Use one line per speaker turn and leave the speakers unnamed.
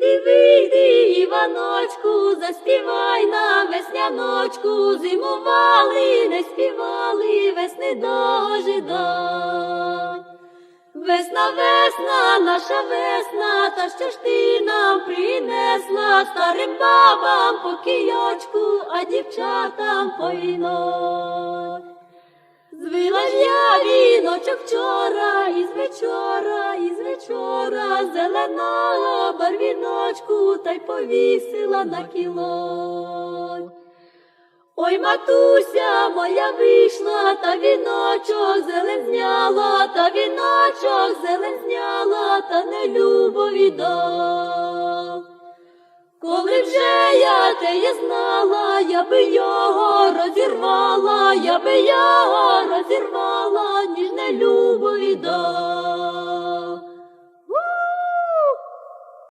Вийди, вийди, Іваночку, заспівай нам весняночку, зимували, не співали, весни дожидай. Весна, весна, наша весна, та що ж ти нам принесла старим бабам по кійочку, а дівчатам по віно. Вечора, зеленого барвіночку, та й повісила на кіло. Ой, матуся моя вийшла, та віночок зелен зняла, та віночок зелен зняла, та не любо віддав. Коли вже я теє знала, я би його розірвала, я би його розірвала, ніж не любо віддав.